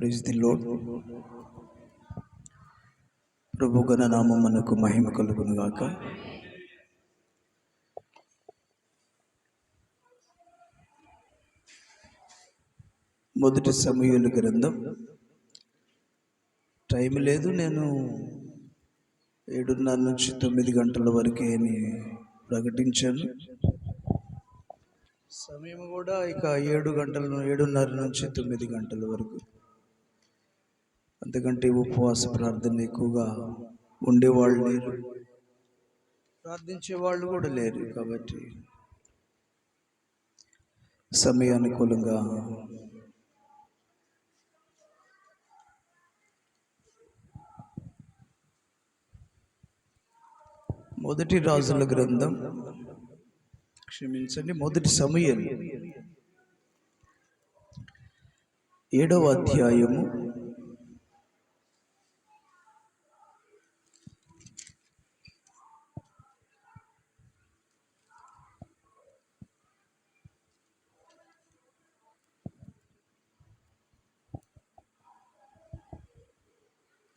Praise the lord ప్రభు గణ మనకు మహిమ కలుగును గాక. మొదటి సమయాలు గ్రంథం. టైం లేదు నేను ఏడున్నర నుంచి తొమ్మిది గంటల వరకే అని ప్రకటించాను. సమయం కూడా ఇక ఏడు గంటల ఏడున్నర నుంచి తొమ్మిది గంటల వరకు. అందుకంటే ఉపవాస ప్రార్థన ఎక్కువగా ఉండేవాళ్ళు లేరు. ప్రార్థించే వాళ్ళు కూడా లేరు కాబట్టి సమయానుకూలంగా మొదటి రాజుల గ్రంథం క్షమించండి మొదటి సమయం ఏడవ అధ్యాయము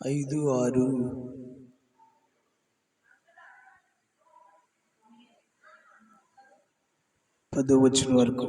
ఐదు ఆరు. పదో వచ్చిన వరకు.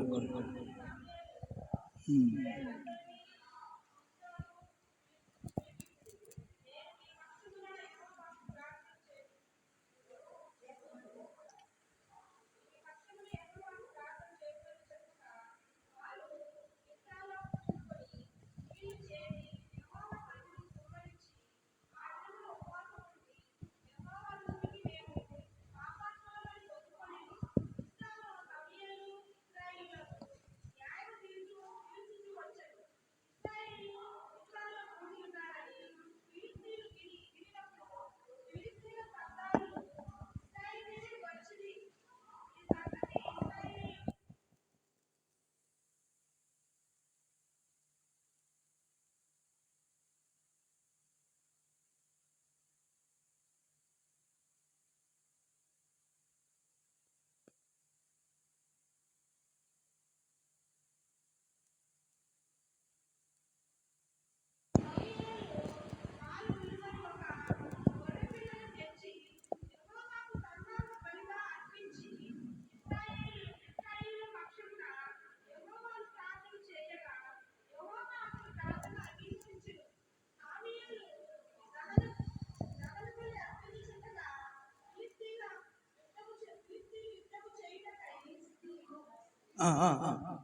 హ్మ్. ఆ, ఆ, ఆ.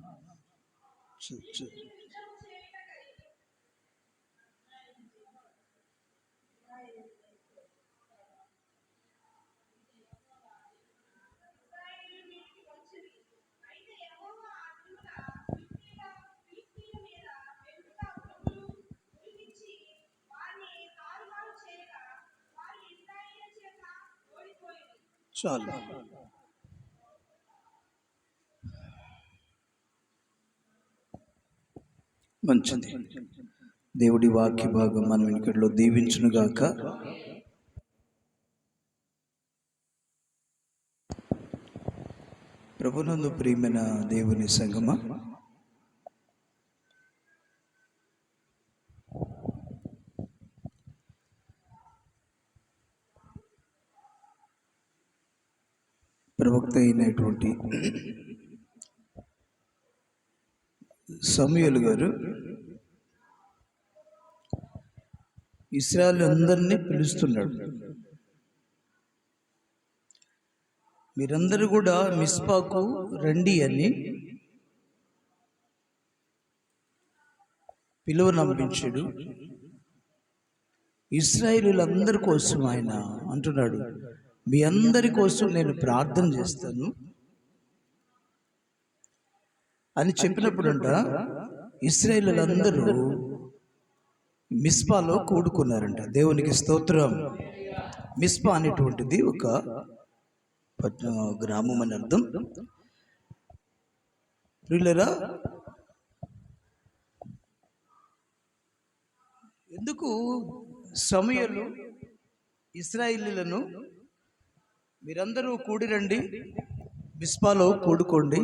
చూ- చూ. మంచిది దేవుడి వాక్య భాగం మనం ఇక్కడిలో దీవించునుగాక. ప్రభునందు ప్రియమైన దేవుని సంగమ. ప్రవక్త అయినటువంటి సమయలు గారు ఇస్రాయల్ అందరినీ పిలుస్తున్నాడు. మీరందరూ కూడా మిస్పాకు రండి అని పిలువ నంపించాడు ఇస్రాయేలులందరి కోసం ఆయన అంటున్నాడు. మీ అందరి కోసం నేను ప్రార్థన చేస్తాను. అని చెప్పినప్పుడంట ఇస్రాయేలులందరూ మిస్పాలో కూడుకున్నారంట. దేవునికి స్తోత్రం. మిస్పా అనేటువంటిది ఒక గ్రామం అని అర్థం. ప్రియులరా ఎందుకు సమయలు ఇస్రాయిలీలను మీరందరూ కూడిరండి మిస్పాలో కూడుకోండి?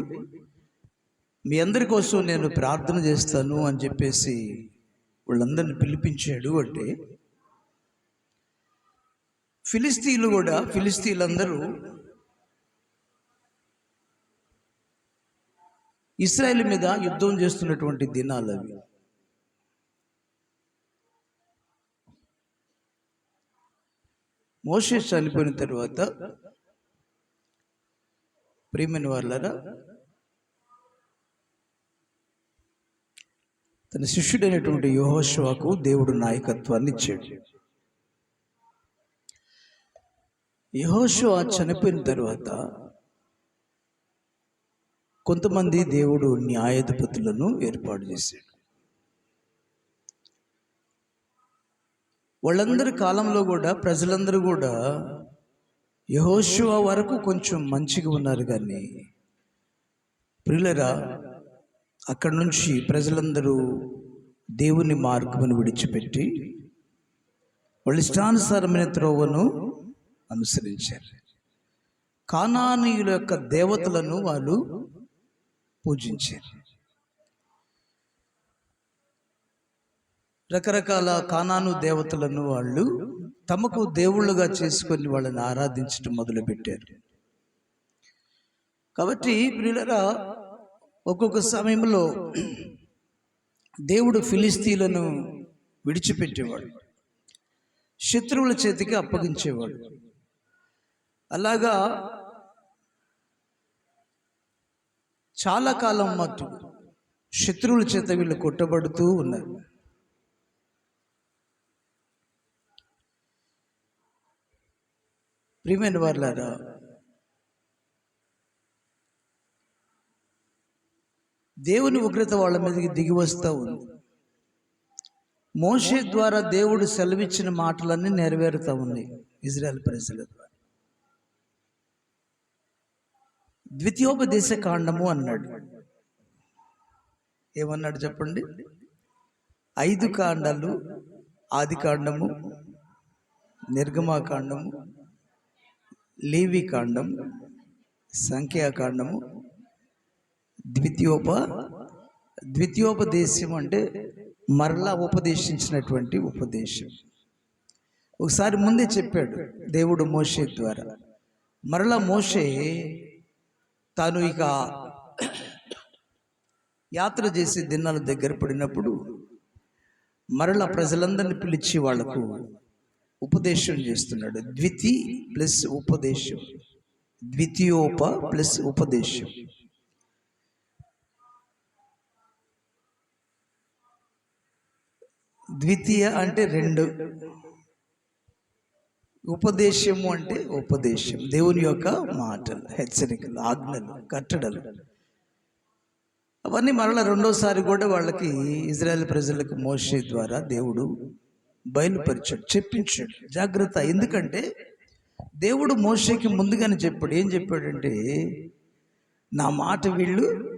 మీ అందరి కోసం నేను ప్రార్థన చేస్తాను అని చెప్పేసి వాళ్ళందరిని పిలిపించాడు అంటే ఫిలిస్తీన్లు కూడా ఫిలిస్తీన్లందరూ ఇస్రాయేల్ మీద యుద్ధం చేస్తున్నటువంటి దినాలు అవి. మోషే చనిపోయిన తర్వాత ప్రియమైన వాళ్ళరా తన శిష్యుడైనటువంటి యోహోశ్వాకు దేవుడు నాయకత్వాన్ని ఇచ్చాడు. యహోషువ చనిపోయిన తర్వాత కొంతమంది దేవుడు న్యాయాధిపతులను ఏర్పాటు చేశాడు. వాళ్ళందరి కాలంలో కూడా ప్రజలందరూ కూడా యహోశివ వరకు కొంచెం మంచిగా ఉన్నారు కానీ ప్రియులరా అక్కడి నుంచి ప్రజలందరూ దేవుని మార్గమును విడిచిపెట్టి వాళ్ళ ఇష్టానుసారమైన త్రోవను అనుసరించారు. కానానీయుల యొక్క దేవతలను వాళ్ళు పూజించారు. రకరకాల కానాను దేవతలను వాళ్ళు తమకు దేవుళ్ళుగా చేసుకొని వాళ్ళని ఆరాధించడం మొదలుపెట్టారు. కాబట్టి ప్రియులరా ఒక్కొక్క సమయంలో దేవుడు ఫిలిస్తీన్లను విడిచిపెట్టేవాడు. శత్రువుల చేతికి అప్పగించేవాడు. అలాగా చాలా కాలం మట్టు శత్రువుల చేత వీళ్ళు కొట్టబడుతూ ఉన్నారు. ప్రియమైన వాళ్ళారా దేవుని ఉగ్రత వాళ్ళ మీదకి దిగి వస్తూ ఉంది. మోషే ద్వారా దేవుడు సెలవిచ్చిన మాటలన్నీ నెరవేరుతూ ఉన్నాయి ఇజ్రాయెల్ ప్రజల ద్వారా. ద్వితీయోపదేశ కాండము అన్నాడు. ఏమన్నాడు చెప్పండి? ఐదు కాండాలు ఆది కాండము నిర్గమాకాండము లీవి కాండం సంఖ్యాకాండము ద్వితీయోప ద్వితీయోపదేశం అంటే మరలా ఉపదేశించినటువంటి ఉపదేశం. ఒకసారి ముందే చెప్పాడు దేవుడు మోషే ద్వారా. మరలా మోషే తాను ఇక యాత్ర చేసి దినాల దగ్గర పడినప్పుడు మరలా ప్రజలందరిని పిలిచి వాళ్ళకు ఉపదేశం చేస్తున్నాడు. ద్వితి ప్లస్ ఉపదేశం. ద్వితీయోప ప్లస్ ఉపదేశం. ద్వితీయ అంటే రెండు. ఉపదేశము అంటే ఉపదేశం. దేవుని యొక్క మాటలు హెచ్చరికలు ఆజ్ఞలు కట్టడలు. అవన్నీ మరలా రెండోసారి కూడా వాళ్ళకి ఇజ్రాయెల్ ప్రజలకు మోసే ద్వారా దేవుడు బయలుపరిచాడు చెప్పించాడు. జాగ్రత్త. ఎందుకంటే దేవుడు మోసేకి ముందుగానే చెప్పాడు. ఏం చెప్పాడంటే నా మాట వీళ్ళు.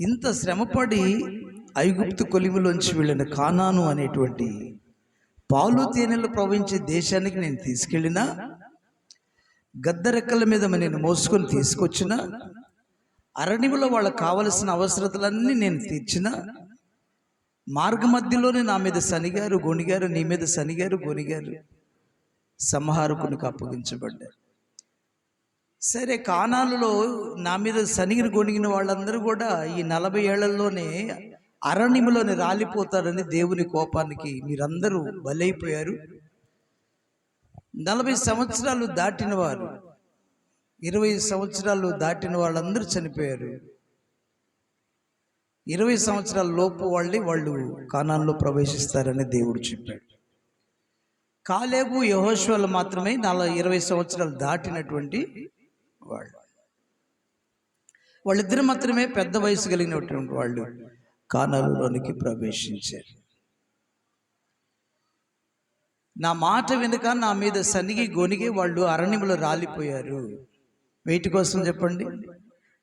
ఇంత శ్రమపడి ఐగుప్తు కొలిమిలోంచి వెళ్ళిన కానాను అనేటువంటి పాలు తేనెలు ప్రవహించే దేశానికి నేను తీసుకెళ్ళినా గద్దరెక్కల మీద నేను మోసుకొని తీసుకొచ్చిన అరణివులో వాళ్ళకు కావలసిన అవసరతలన్నీ నేను తీర్చిన మార్గ మధ్యలోనే నా మీద శనిగారు గొనిగారు నీ మీద శనిగారు గొనిగారు సంహారకునికి అప్పగించబడ్డారు. సరే కానాలలో నా మీద శనిగిరి గొనిగిన వాళ్ళందరూ కూడా ఈ నలభై ఏళ్ళలోనే అరణ్యములోని రాలిపోతారని దేవుని కోపానికి మీరందరూ బలైపోయారు. నలభై సంవత్సరాలు దాటిన వారు ఇరవై సంవత్సరాలు దాటిన వాళ్ళందరూ చనిపోయారు. ఇరవై సంవత్సరాల లోపు వాళ్ళే వాళ్ళు కానాల్లో ప్రవేశిస్తారని దేవుడు చెప్పాడు. కాలేబు యహోశ్వలు మాత్రమే నలభై ఇరవై సంవత్సరాలు దాటినటువంటి వాళ్ళు. వాళ్ళిద్దరు మాత్రమే పెద్ద వయసు కలిగినటువంటి వాళ్ళు. కానలోనికి ప్రవేశించారు. నా మాట వెనుక నా మీద సనిగి గొనిగి వాళ్ళు అరణ్యములో రాలిపోయారు. వేటి కోసం చెప్పండి.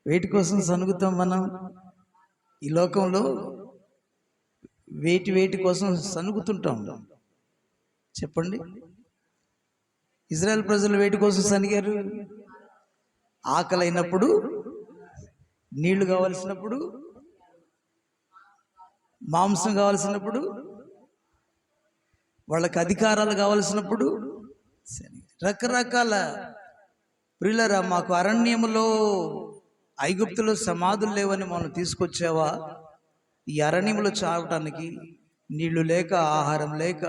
వేటి కోసం సనుగుతాం మనం. ఈ లోకంలో వేటి వేటి కోసం సనుగుతుంటాం. చెప్పండి. ఇజ్రాయెల్ ప్రజలు వేటి కోసం సనిగారు. ఆకలి అయినప్పుడు నీళ్ళు కావలసినప్పుడు మాంసం కావలసినప్పుడు వాళ్ళకి అధికారాలు కావలసినప్పుడు రకరకాల ప్రియులరా మాకు అరణ్యములో ఐగుప్తులో సమాధులు లేవని మనం తీసుకొచ్చావా? ఈ అరణ్యములో చావటానికి నీళ్ళు లేక ఆహారం లేక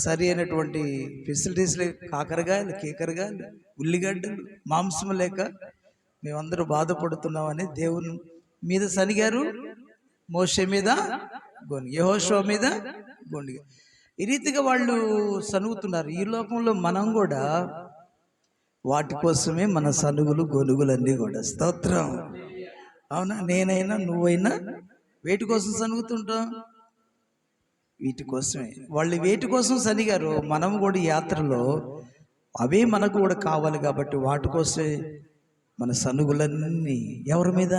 సరి అయినటువంటి ఫెసిలిటీస్ లేక కాకరకాయలు కేకరకాయలు ఉల్లిగడ్డలు మాంసం లేక మేమందరూ బాధపడుతున్నామని దేవుని మీద సనిగారు మోషే మీద గొని యహోషో మీద గొండి ఈ రీతిగా వాళ్ళు సనుగుతున్నారు. ఈ లోకంలో మనం కూడా వాటి కోసమే మన సనుగులు గొనుగులన్నీ కూడా. స్తోత్రం. అవునా? నేనైనా నువ్వైనా వేటి కోసం సనుగుతుంటాం వీటి కోసమే. వాళ్ళు వేటి కోసం సనిగారు. మనం కూడా యాత్రలో అవే మనకు కూడా కావాలి కాబట్టి వాటి కోసమే మన సనుగులన్నీ ఎవరి మీద?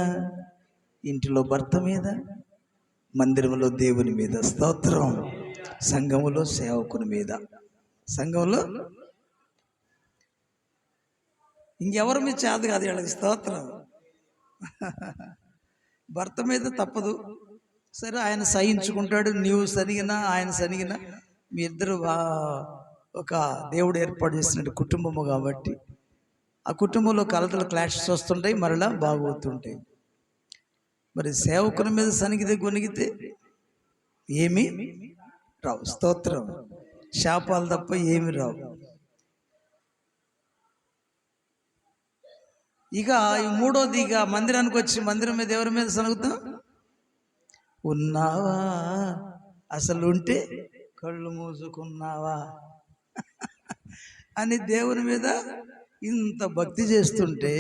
ఇంటిలో భర్త మీద? మందిరంలో దేవుని మీద స్తోత్రం. సంఘములో సేవకుని మీద. సంఘంలో ఇంకెవరు మీ చేత కాదు వీళ్ళకి స్తోత్రం. భర్త మీద తప్పదు. సరే ఆయన సహించుకుంటాడు. నీవు సనిగినా ఆయన సనిగినా మీ ఇద్దరు ఒక దేవుడు ఏర్పాటు చేసిన కుటుంబము కాబట్టి. ఆ కుటుంబంలో కలతలు క్లాషెస్ వస్తుంటాయి మరలా బాగోతుంటాయి మరి సేవకుని మీద సనిగితే గొనిగితే ఏమి రావు. స్తోత్రం. శాపాలు తప్ప ఏమి రావు. ఇక ఈ మూడోది ఇక మందిరానికి వచ్చి మందిరం మీద ఎవరి మీద సనుగుతాం? ఉన్నావా? అసలు ఉంటే కళ్ళు మూసుకున్నావా? అని దేవుని మీద ఇంత భక్తి చేస్తుంటే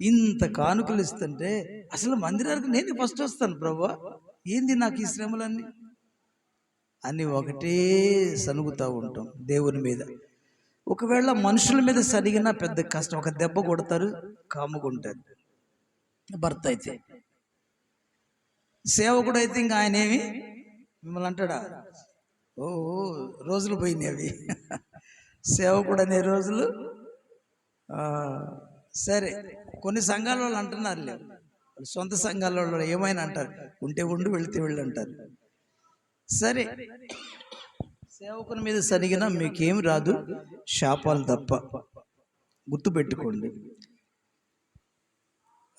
ఇంత కానుకలు ఇస్తుంటే అసలు మందిరానికి నేను ఫస్ట్ వస్తాను ప్రభా. ఏంది నాకు ఈ శ్రమలన్నీ? అని ఒకటే సనుగుతూ ఉంటాం దేవుని మీద. ఒకవేళ మనుషుల మీద సరిగినా పెద్ద కష్టం. ఒక దెబ్బ కొడతారు కాముకుంటారు. భర్త అయితే. సేవకుడు అయితే ఇంకా ఆయన ఏమి? మిమ్మల్ని అంటాడా? ఓ రోజులు పోయినాయి సేవకుడు అనే రోజులు సరే కొన్ని సంఘాల వాళ్ళు అంటున్నారు లేవు సొంత సంఘాల వాళ్ళు ఏమైనా అంటారు. ఉంటే ఉండి వెళితే వెళ్ళి అంటారు. సరే సేవకుని మీద సరిగినా మీకేం రాదు. శాపాలు తప్ప. గుర్తుపెట్టుకోండి.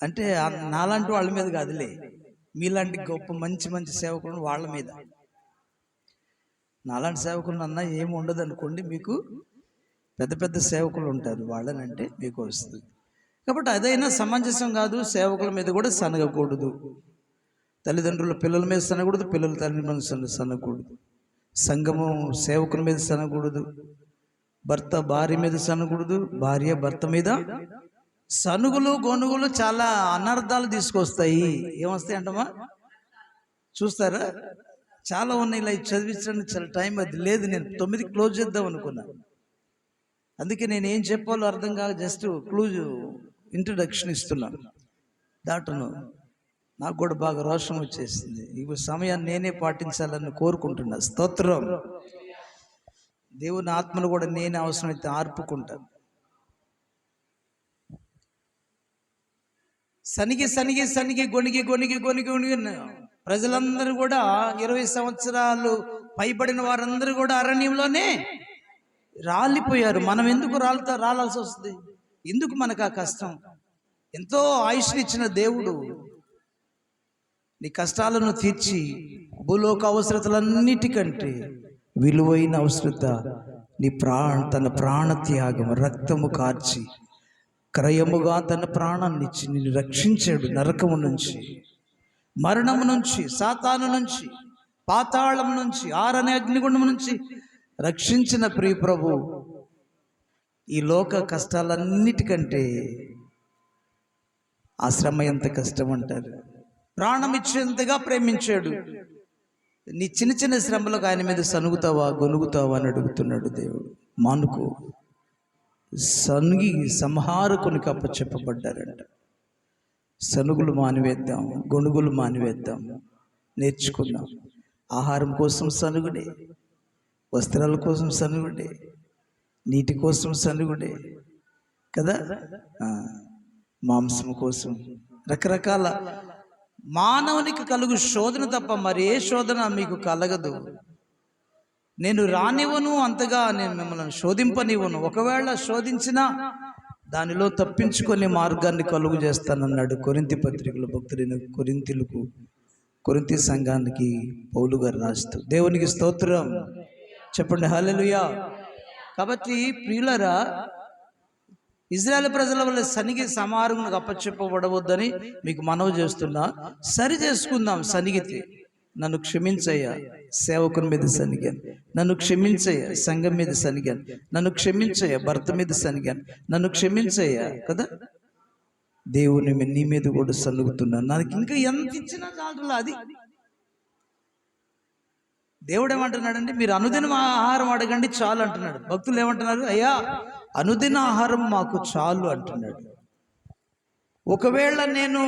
అంటే నాలాంటి వాళ్ళ మీద కాదులే. మీలాంటి గొప్ప మంచి మంచి సేవకులను వాళ్ళ మీద. నాలాంటి సేవకులు అన్నా ఏమి ఉండదు అనుకోండి మీకు పెద్ద పెద్ద సేవకులు ఉంటారు. వాళ్ళనంటే మీకు వస్తుంది. కాబట్టి అదైనా సమంజసం కాదు సేవకుల మీద కూడా సనగకూడదు. తల్లిదండ్రుల పిల్లల మీద సనకూడదు పిల్లల తల్లిదండ్రుల సనకూడదు సంఘము సేవకుల మీద సనకూడదు భర్త భార్య మీద సనకూడదు భార్య భర్త మీద సనుగులు గొనుగులు చాలా అనర్థాలు తీసుకొస్తాయి. ఏమొస్తాయి అంటమా చూస్తారా? చాలా ఉన్నాయి ఇలా చదివించడానికి చాలా టైం అది లేదు నేను తొమ్మిది క్లోజ్ చేద్దాం అనుకున్నా. అందుకే నేను ఏం చెప్పాలో అర్థం కాక జస్ట్ క్లూజ్ ఇంట్రడక్షన్ ఇస్తున్నాను. దాటను నాకు కూడా బాగా రోషం వచ్చేసింది. ఇప్పుడు సమయాన్ని నేనే పాటించాలని కోరుకుంటున్నా. స్తోత్రం. దేవుని ఆత్మను కూడా నేనే అవసరమైతే ఆర్పుకుంటాను. సనిగి సనిగి సనిగి గొనిగి గొనిగి గొనిగి గొనిగి ప్రజలందరూ కూడా ఇరవై సంవత్సరాలు పైబడిన వారందరూ కూడా అరణ్యంలోనే రాలిపోయారు. మనం ఎందుకు రాలుతా రాలాల్సి వస్తుంది? ఎందుకు మనకు ఆ కష్టం? ఎంతో ఆయుష్నిచ్చిన దేవుడు. నీ కష్టాలను తీర్చి భూలోక అవసరతలన్నిటికంటే విలువైన అవసరత నీ ప్రాణ తన ప్రాణ త్యాగం రక్తము కార్చి క్రయముగా తన ప్రాణాన్ని ఇచ్చి నిన్ను రక్షించాడు నరకము నుంచి మరణము నుంచి సాతాను నుంచి పాతాళం నుంచి ఆరనే అగ్నిగుండం నుంచి రక్షించిన ప్రియప్రభు ఈ లోక కష్టాలన్నిటికంటే ఆ శ్రమ ఎంత కష్టం అంటారు? ప్రాణం ఇచ్చేంతగా ప్రేమించాడు. నీ చిన్న చిన్న శ్రమలకు ఆయన మీద సనుగుతావా గొనుగుతావా అని అడుగుతున్నాడు దేవుడు. మానుకో సనుగి సంహారకునికి అప్పచెప్పబడ్డారంట. సనుగులు మానివేద్దాం గొనుగులు మానివేద్దాం నేర్చుకుందాం. ఆహారం కోసం సనుగుడే వస్త్రాల కోసం సనుగుడే నీటి కోసం సనుగుడే కదా? మాంసం కోసం. రకరకాల మానవునికి కలుగు శోధన తప్ప మరి ఏ శోధన మీకు కలగదు. నేను రానివ్వను అంతగా నేను మిమ్మల్ని శోధింపనివ్వను. ఒకవేళ శోధించినా దానిలో తప్పించుకునే మార్గాన్ని కలుగు చేస్తానన్నాడు కొరింతి పత్రికల భక్తులైన కొరింతిలకు కొరింతి సంఘానికి పౌలు గారు రాస్తూ. దేవునికి స్తోత్రం. చెప్పండి హల్లెలూయా. కాబట్టి ప్రియులరా ఇజ్రాయెల్ ప్రజల వల్ల సనిగి సమారంగా అప్పచెప్పబడవద్దని మీకు మనవి చేస్తున్నా. సరి చేసుకుందాం సనిగితే నన్ను క్షమించయ్యా సేవకుని మీద సనిగాను నన్ను క్షమించయ్యా సంఘం మీద సనిగాను నన్ను క్షమించయ్యా భర్త మీద సనిగాను నన్ను క్షమించయ్యా కదా? దేవుని మీ- నీ మీద కూడా సలుగుతున్నాను నాకు ఇంకా ఎంత ఇచ్చినా చాలు అది. దేవుడు ఏమంటున్నాడండి మీరు అనుదిన ఆహారం అడగండి చాలు అంటున్నాడు. భక్తులు ఏమంటున్నారు? అయ్యా అనుదిన ఆహారం మాకు చాలు అంటున్నాడు. ఒకవేళ నేను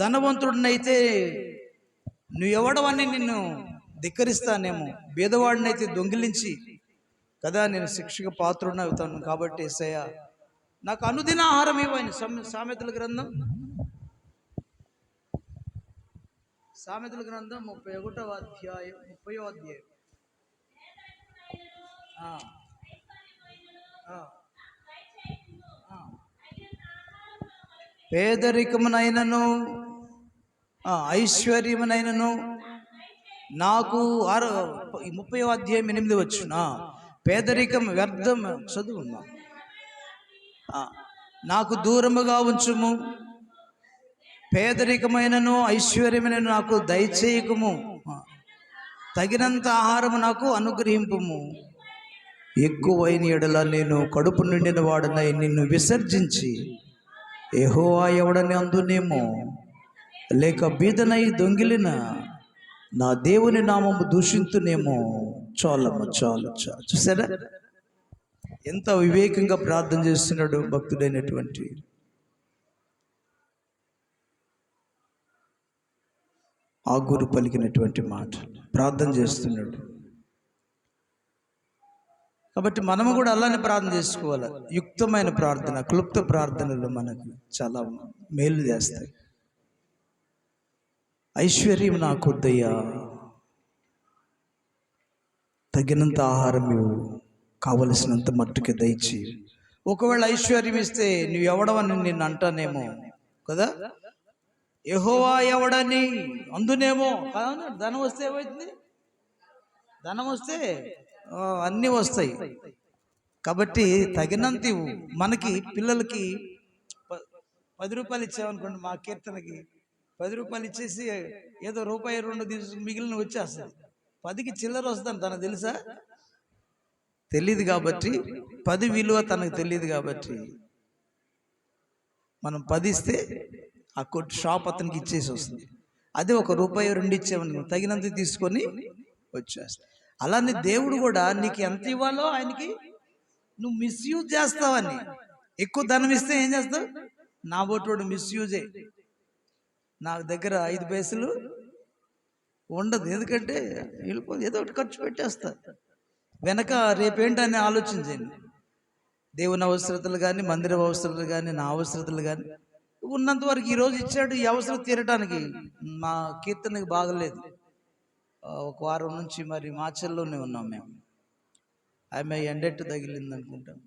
ధనవంతుడినైతే నువ్వు ఎవడవని నిన్ను ధిక్కరిస్తానేమో. బీదవాడినైతే దొంగిలించి కదా నేను శిక్షకు పాత్రుడిని అవుతాను కాబట్టి సయ్యా నాకు అనుదిన ఆహారం ఇవ్వని సామెతల గ్రంథం. సామెతల గ్రంథం ముప్పై ఒకటవ అధ్యాయం. ముప్పై అధ్యాయం పేదరికమునైనను ఐశ్వర్యమునైనను నాకు ఆరు ముప్పై అధ్యాయం ఎనిమిది వచ్చున పేదరికం వ్యర్థం చదువున్నా నాకు దూరముగా ఉంచుము. పేదరికమైనను ఐశ్వర్యమైనను నాకు దయచేయకము. తగినంత ఆహారము నాకు అనుగ్రహింపుము. ఎక్కువైన ఎడల నేను కడుపు నిండిన వాడనై నిన్ను విసర్జించి ఎహోవా ఎవడని అందునేమో లేక బీదనై దొంగిలిన నా దేవుని నామము దూషింతునేమో. చాలమ్మ చాలు చాలు. చూసారా? ఎంత వివేకంగా ప్రార్థన చేస్తున్నాడు భక్తుడైనటువంటి ఆ పలికినటువంటి మాట. ప్రార్థన చేస్తున్నాడు. కాబట్టి మనము కూడా అలానే ప్రార్థన చేసుకోవాలి. యుక్తమైన ప్రార్థన క్లుప్త ప్రార్థనలు మనకు చాలా మేలు చేస్తాయి. ఐశ్వర్యం నాకొద్దయ్యా తగినంత ఆహారం ఇవ్వు. కావలసినంత మట్టుకి దయచి ఒకవేళ ఐశ్వర్యం ఇస్తే నువ్వు ఎవడవని నిన్ను అంటానేమో కదా? ఎహోవా ఎవడని? అందునేమో. ధనం వస్తే ఏమవుతుంది ధనం వస్తే అన్నీ వస్తాయి. కాబట్టి తగినంత ఇవ్వు. మనకి పిల్లలకి పది రూపాయలు ఇచ్చామనుకోండి మా కీర్తనకి. పది రూపాయలు ఇచ్చేసి ఏదో రూపాయి రెండు తీసు మిగిలిన వచ్చేస్తుంది పదికి చిల్లర వస్తుంది తనకు తెలుసా? తెలియదు కాబట్టి పది విలువ తనకు తెలియదు కాబట్టి మనం పదిస్తే ఆ కొట్టు షాప్ అతనికి ఇచ్చేసి వస్తుంది. అదే ఒక రూపాయి రెండు ఇచ్చామని తగినంత తీసుకొని వచ్చేస్తాం అలానే దేవుడు కూడా నీకు ఎంత ఇవ్వాలో ఆయనకి నువ్వు మిస్యూజ్ చేస్తావని. ఎక్కువ ధనం ఇస్తే ఏం చేస్తావు నా బోటోడు మిస్యూజే నా దగ్గర ఐదు పైసలు ఉండదు. ఎందుకంటే వెళ్ళిపోదు ఏదో ఒకటి ఖర్చు పెట్టేస్తా. వెనక రేపేంటని ఆలోచించండి దేవుని అవసరతలు కానీ మందిర అవసరతలు కానీ నా అవసరతలు కానీ ఉన్నంత వరకు ఈరోజు ఇచ్చాడు ఈ అవసరం తీరటానికి మా కీర్తనకి బాగలేదు. ఒక వారం నుంచి మరి మాచల్లోనే ఉన్నాం మేము. ఆమె ఎండెట్టు తగిలింది అనుకుంటాం